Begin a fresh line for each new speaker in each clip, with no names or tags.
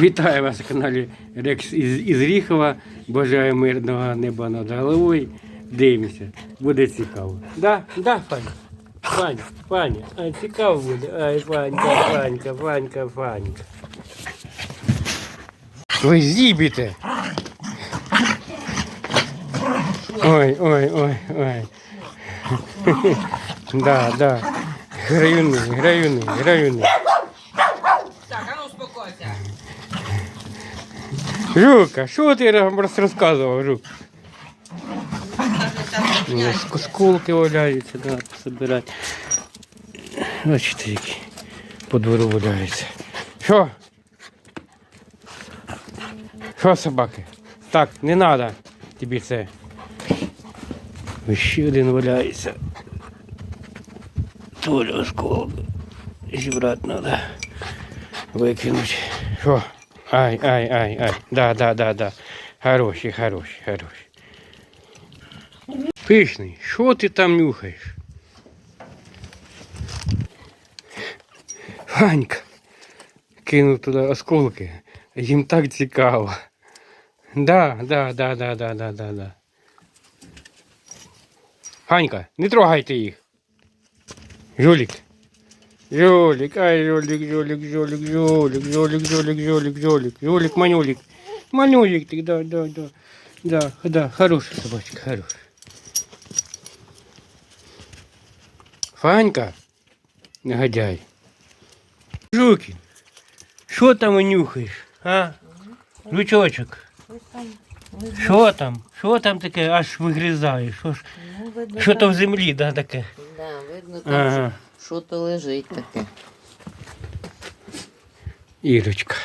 Вітаю вас на каналі Рекс із, Ріхова. Бажаю мирного неба над головою. Дивимося, буде цікаво. Да, да, Фаня? Фаня, Фаня, а цікаво буде. Ай, Фанька, Фанька, Фанька, Фанька. Ви зібіте. Ой, ой, ой, ой. Да, да. Граюни, граюни, граюни.
Так, а ну успокойся.
Жука, що ти розказував, Жук?
Даже там
Ну,
меняй.
ск- Сколки валяються, треба пособирати. Бачите, які по двору валяються. Що? Що, собаки? Так, не треба тобі це. Ще один валяється. Толя осколок. Зібрати треба. Викинути. Що? Ай, ай, ай, ай. Да, да, да, да. Хороші, хороші, хороші. Пишний, що ти там нюхаєш? Ванька кинув туди осколки. Їм так цікаво. Да, да, да, да, да, да, да, да. Ванька, не трогайте їх. Жулік. Жулік, ай, жулік, жулік, жулік, жулік, жулік, жулік, жулік, жулік, жулік, манюлік. Манюлік ти, да, да, да. Да, да, хороший собачка, хороший. Фанька, негодяй. Жукін, що там нюхаєш, а? Жучочок, що там? Що там таке аж вигризає? Що, ж,
Ну, видно,
що
там,
то в землі, да, таке?
да, видно, там
Ага,
Що то лежить таке.
Ірочка.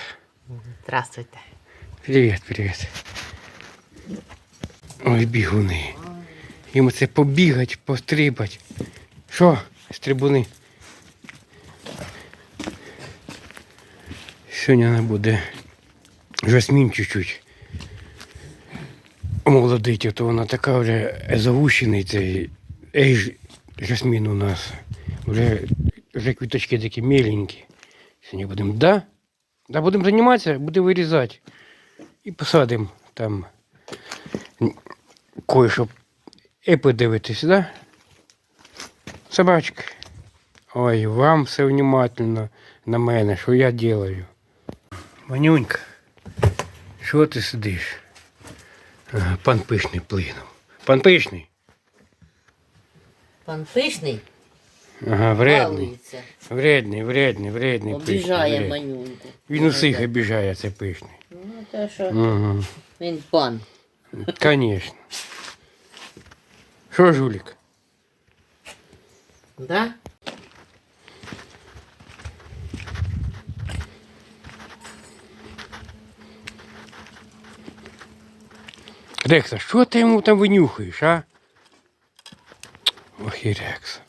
Здравствуйте.
Привіт, привіт. Ой, бігуни. Йому це побігать, пострибать. Що, стрибуни? Сьогодні вона буде жасмін чуть-чуть. Молодить, а то вона така вже завущений цей ей, ж- жасмін у нас. Вже, вже квіточки такі міленькі. Сьогодні будемо, да? Да, будемо займатися, будемо вирізати. І посадимо там м, кое-що і подивитись, да? Собачка. Ой, вам все внимательно на мене, що я делаю. Манюнька, що ти сидиш? Ага, пан пишний плинув. Пан пишний.
Пан пишний
Ага, вредний.
балується,
Вредний, вредний, вредний. пишний,
обіжає
вредний.
манюньку.
Він усіх обіжає, це пишний.
Ну, те, що
Угу.
він пан.
Конечно. Що, жулік?
Да?
Рекса, що ти йому там винюхаєш, а? Ох і Рекса.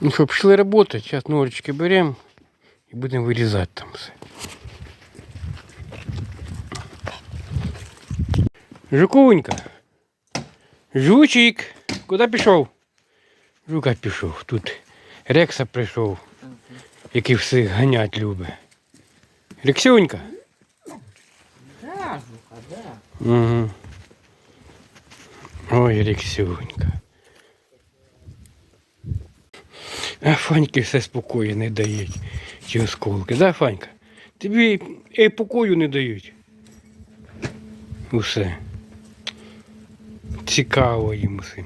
Ну що, пішли працювати, зараз ножички беремо і будемо вирізати там все. Жуковенька. Жучик, куди пішов? Жука пішов. Тут Рекса прийшов, який всіх ганять любить. Рексюнька.
Да, жука, да.
Угу. Ой, Рексюнька. А Фаньки все спокою не дають. Ті осколки. Да, Фанька? Тобі і покою не дають. Усе. Цікаво їм усім.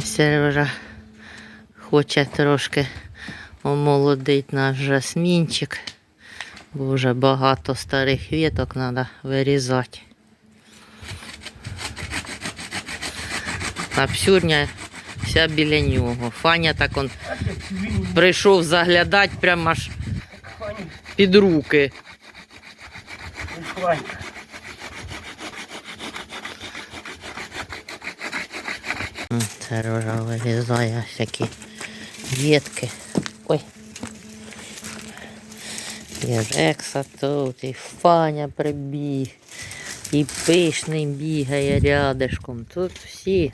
Сережа хоче трошки омолодить наш жасмінчик, вже багато старих віток треба вирізати. А псюрня вся біля нього. Фаня так он прийшов заглядати прямо аж під руки. М, Сережа вирізає всякі ветки. Ой. І Рекса тут, і Фаня прибіг, і пишний бігає рядишком. Тут всі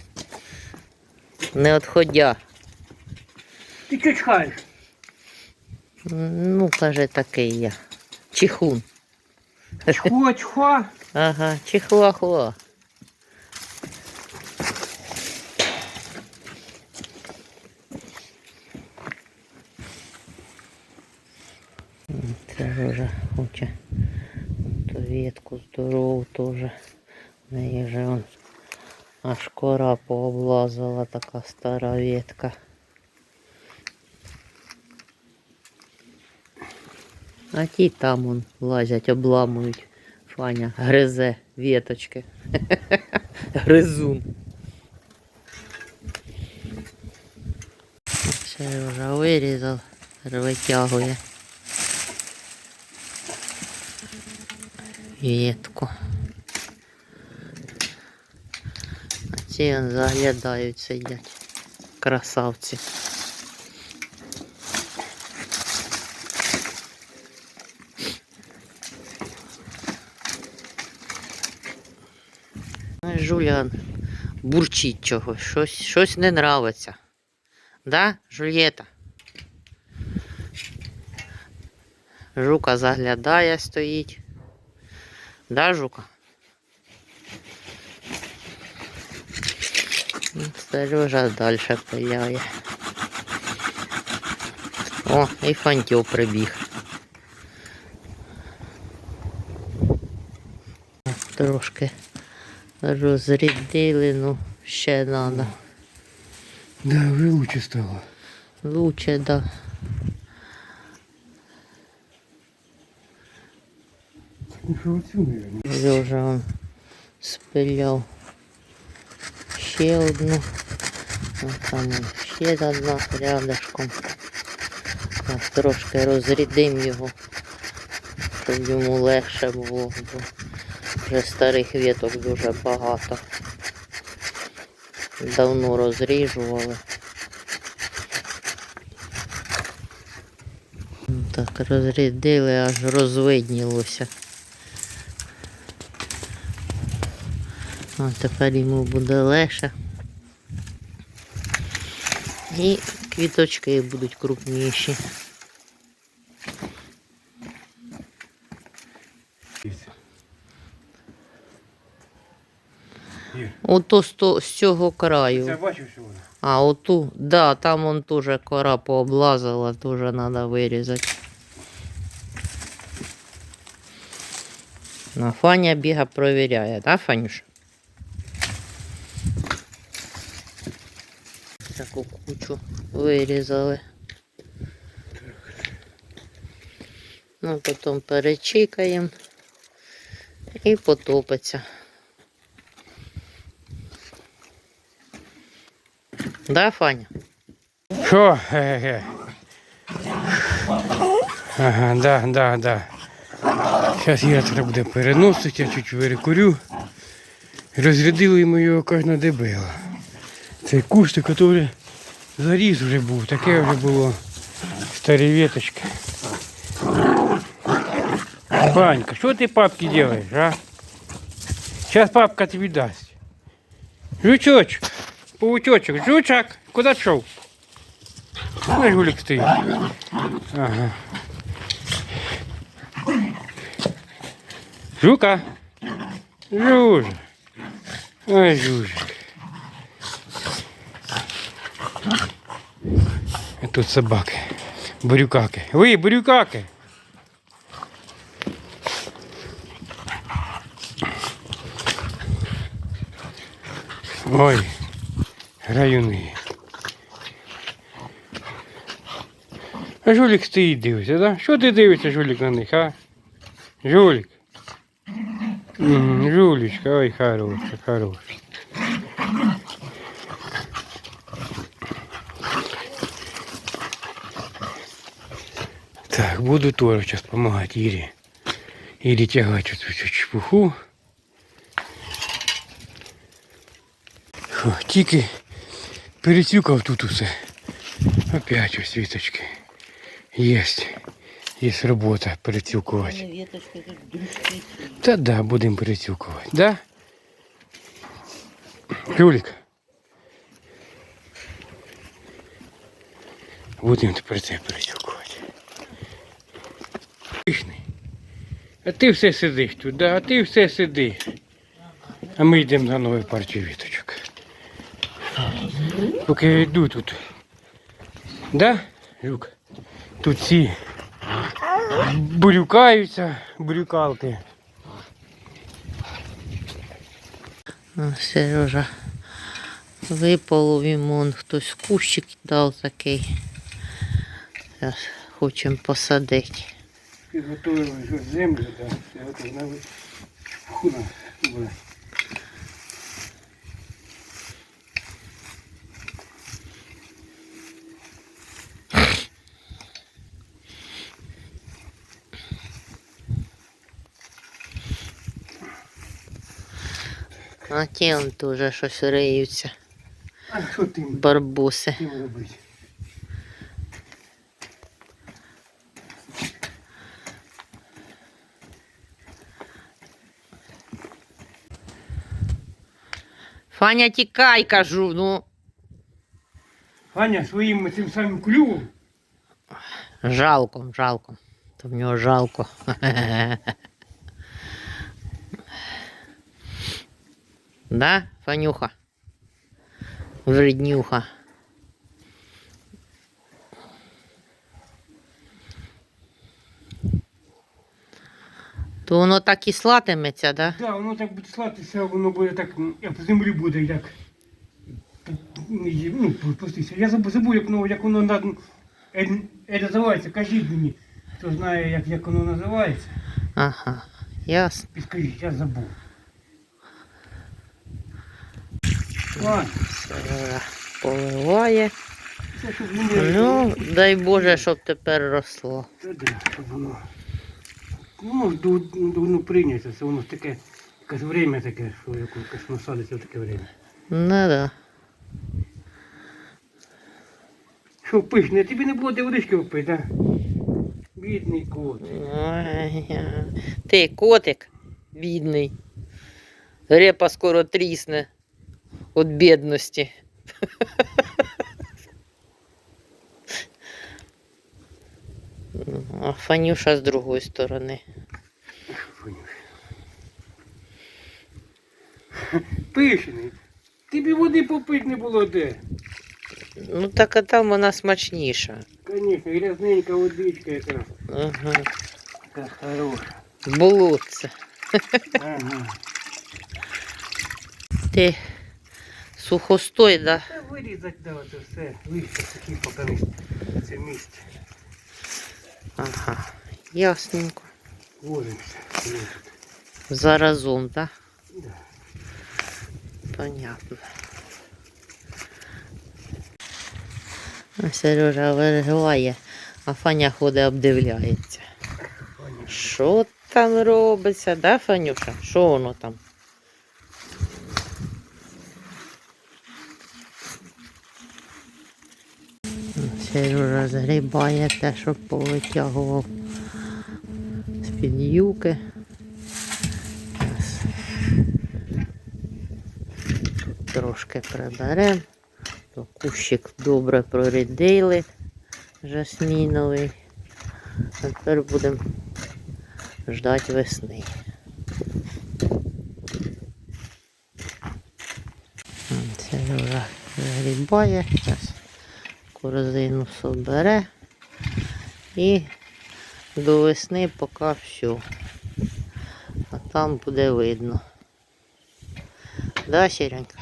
не відходя.
Ти чого?
Ну, каже, такий я. Чихун.
Чхо, чхо.
Ага, чихуахуа. М, Це вже хоче ту ветку здорову теж. В неї же он аж кора така стара ветка. А ті там он лазять, обламують. Фаня гризе веточки. Гризун. Все вже вирізав, витягує. Ветку. Он заглядають, сидять. Красавці. Ну, Жулян бурчить чогось, щось, щось не нравиться. Да, Жульєта? Жука заглядає, стоїть. Да, жука? Сережа далі пиляє. О, і фантів прибіг. Трошки розрядили, ну ще треба.
Да, вже лучше стало.
Лучше, да.
Ну.
Вже он спиляв ще одну. А там ще одна рядышком. Так, трошки розрядим його, щоб йому легше було, бо вже старих веток дуже багато. Давно розріжували. Так, розрядили, аж розвиднілося. А тепер йому буде легше. І квіточки будуть крупніші. Ото з, то- з цього
Це
краю.
бачив, що вона?
А оту, да, там он теж кора пооблазила, теж треба вирізати. Ну, Фаня біга провіряє, так, Фанюш? Таку кучу вирізали. Ну, потім перечікаємо і потопиться. Да, Фаня?
Що? Ге-ге. Ага, да, да, да. Зараз я треба буде переносити, я чуть перекурю. Розрядили ми його кожна дебила. Цей кустик, який заріз вже був, таке вже було старі веточки. Панька, що ти папки делаешь, а? Сейчас папка тобі дасть. Жучочок, паучочок, жучак, куди пішов? Ой, жулик стоїть. Ага. Жука. Жужа. Ой, жужик. Тут собаки. Бурюкаки. Ви, бурюкаки. Ой, раюни. А жулік стоїть дивиться, да? Що ти дивишся, жулік, на них, а? Жулік. Жулечка, ой, хороша, хороша. буду тоже сейчас помогать Ире. Ире тягать эту всю чепуху. Фу, тільки Перецюкав тут усе. Опять ось віточки. Єсть. Є робота перецюкувати.
Веточки тут дружки.
Та да, будемо перецюкувати. Да? Юлік. Будемо тепер це перецюкувати. А ти все сидиш тут, да? а ти все сидиш. А ми йдемо на нову партію віточок. Поки я йду тут. Да, Люк? Тут ці бурюкаються, бурюкалки.
А, Сережа виполов йому хтось кущик дав такий. Зараз хочемо посадити.
Підготовили вже землю, да. Навіть хуна.
А ті он теж щось риються.
А що тим,
Барбуси.
тим робити?
Фаня, тікай, кажу, ну.
Аня своїм цим самим клювом.
Жалко, жалко. То в нього жалко. Да, Фанюха? Вреднюха. То воно так і слатиметься, да?
Да, воно так буде слатися, воно буде так, як по землі буде, як. Ну, пустися. Я забув, як воно, як воно на, е, е, називається. Кажіть мені, хто знає, як, як воно називається.
Ага, ясно.
Підкажіть, я забув. Ладно,
Поливає.
це щоб мені...
Ну, дай Боже, щоб тепер росло.
Та да, щоб воно. Ну, до, ну, прийняться, це воно таке, якесь время таке, що якось насадиться в таке время.
Ну да.
Що пишне, тобі не було де водички впити, так? Бідний кот.
Ой, Ти котик, бідний. Репа скоро трісне від бідності. А Фанюша з другої сторони.
Пишний. Тобі води попити не було де.
Ну так а там вона смачніша.
Звісно, грязненька водичка якраз.
Ага.
Така хороша.
Болотце.
Ага.
Ти сухостой, да?
Та вирізати да, все. Вище такі поки це місце.
Ага. Ясненько. Заразом, да?
Да.
Понятно. Сережа вириває, а Фаня ходить обдивляється. Що там робиться, да, Фанюша? Що воно там? Сережа згрібає те, що повитягував з-під юки. Трошки приберемо. То кущик добре прорідили жасміновий. А тепер будемо ждати весни. М, Сережа загрібає, зараз корзину собере і до весни поки все. А там буде видно. Да, Сірянька?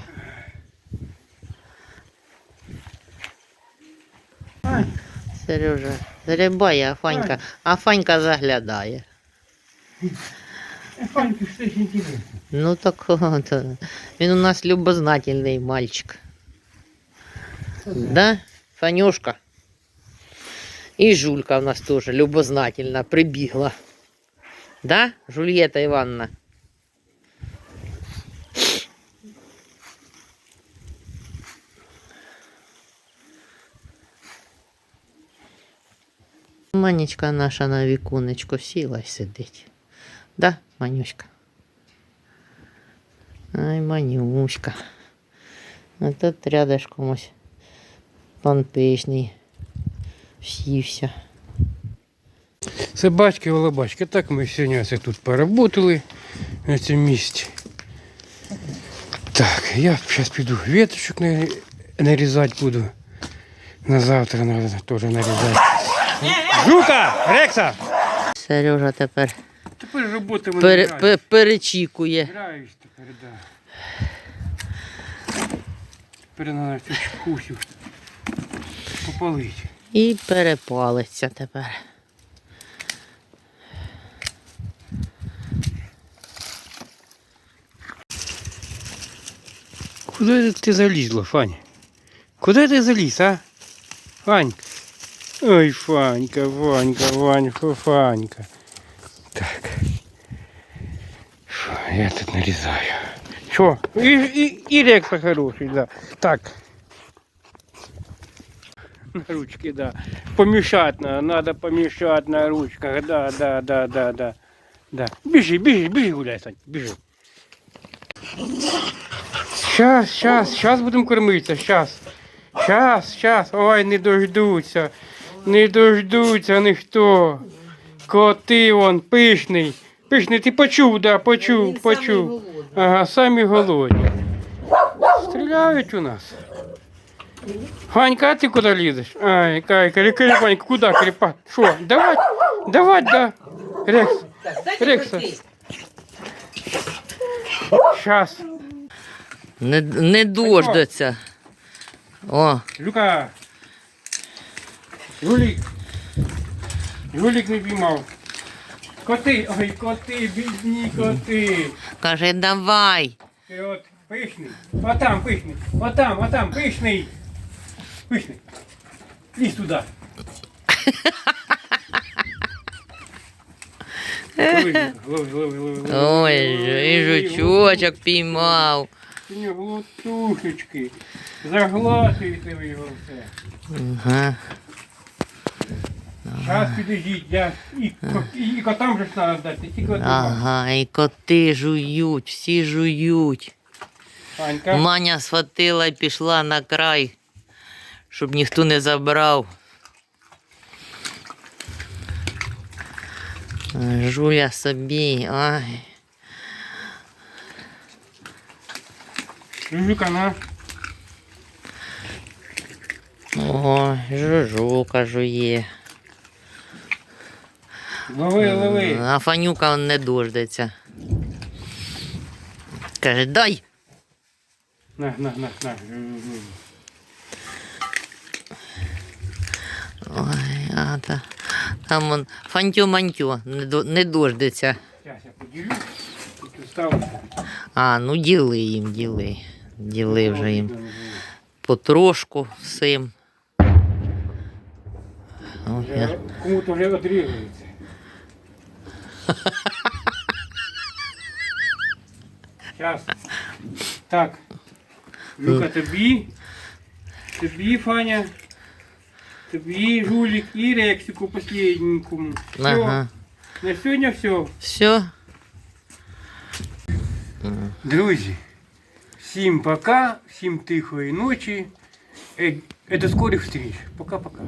Ань,
Сережа зрібає, а Фанька, а Фанька заглядає.
Фаньки, що ж інтересно.
Ну так він у нас любознательний мальчик. Да, Санюшка. и Жулька у нас тоже любознательно прибігла. Да, Жульєта Івановна? Манечка наша на віконечко села сидеть. Да, Манюшка? Ай, Манюшка. этот тут рядышком ось пан пишний. Сівся.
Собачки, голубачки. Так ми сьогодні ось тут поработали на цьому місці. Так, я зараз піду веточок на- нарізати буду. На завтра треба теж нарізати. Жука! Рекса!
Сережа тепер
Тепер роботи мене
пере,
грають.
перечікує.
Граюсь тепер, да. Тепер треба цю чекусю попалити.
І перепалиться тепер.
Куди ти залізла, Фань? Куди ти заліз, а? Фань. Ой, Фанька, Ванька, Ванька, Фанька. Так. Що, я тут нарізаю. Що? І, і, і рекса хороший, да. Так. На ручки, да. Помешать надо, надо помешать на ручках, да, да, да, да, да. Да. Бежи, бежи, бежи гуляй, Сань, бежи. Щас, щас, щас будемо кормитися, щас. Щас, щас. Ой, не дождуться. Не дождуться ніхто. Коти вон, пишний. Пишний, ти почув, да, почув, почув. Ага, самі голодні. Стріляють у нас. Ванька, а ти куди лізеш? Ай, кайка, Ванька, куди кріпати? Що, давай, давай, да. Рекс, Рекса. Щас.
Не, не дождаться. О,
Люка. Жулік. Жулік не піймав. Коти, ой, коти, бідні коти.
каже, давай.
Ти от пишний. Отам пишний. Отам, отам, пишний. Пишний. Лізь туди. Лови, лови, лови, лови.
Ой, і жучочок піймав.
У нього глотушечки. Заглатуєте ви його все.
Ага.
Зараз підождіть, я і, ко- і, і котам же ж треба дати, ті коти.
Ага, і коти жують, всі жують.
Анька,
Маня схватила і пішла на край, щоб ніхто не забрав. Жуля собі, ай.
Жужука, на.
Ой, жужука жує.
Лови, лови.
А Фанюка он не дождеться. Каже, дай.
На, на, на, на. Жу-жу-жу.
Ой, а та, там он фантю-мантю, не, до- не дождеться.
Зараз я поділю.
А, ну діли їм, діли. Діли вже їм потрошку всім.
Кому-то вже одрігується. Зараз. Так. Люка, тобі. Тобі, Фаня. Тобі, Жулік і Рексику последненькому. Все.
Ага.
На сьогодні все.
Все.
Друзі, всім пока, всім тихої ночі. Е, До скорих встреч. Пока-пока.